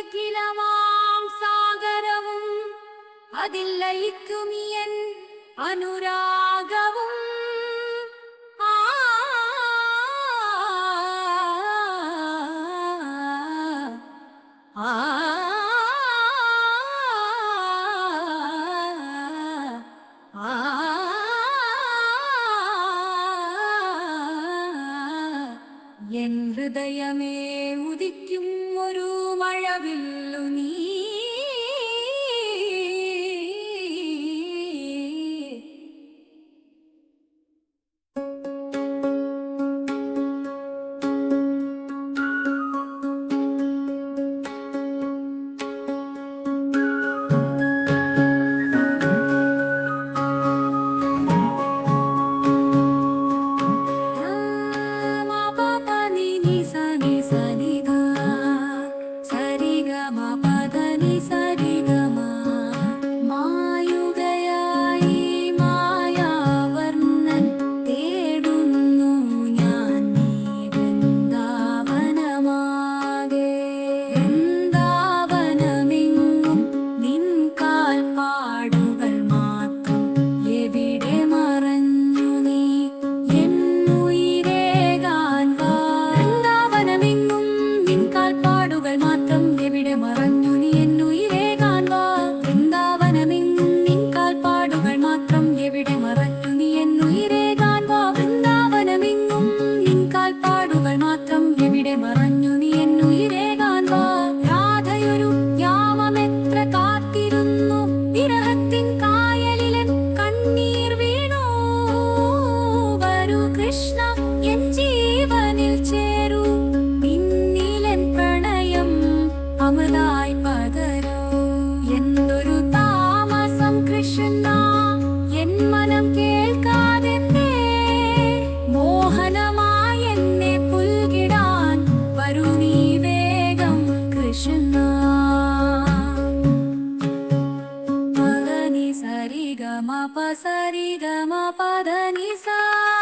அகிலமாம் சாகரவும் அதில் லயிக்கும் என் அனுராகவும் ஆ ஆ என் ஹிருதயமே بالله You. name of సరి గమ ప సరి గమ పదని సా.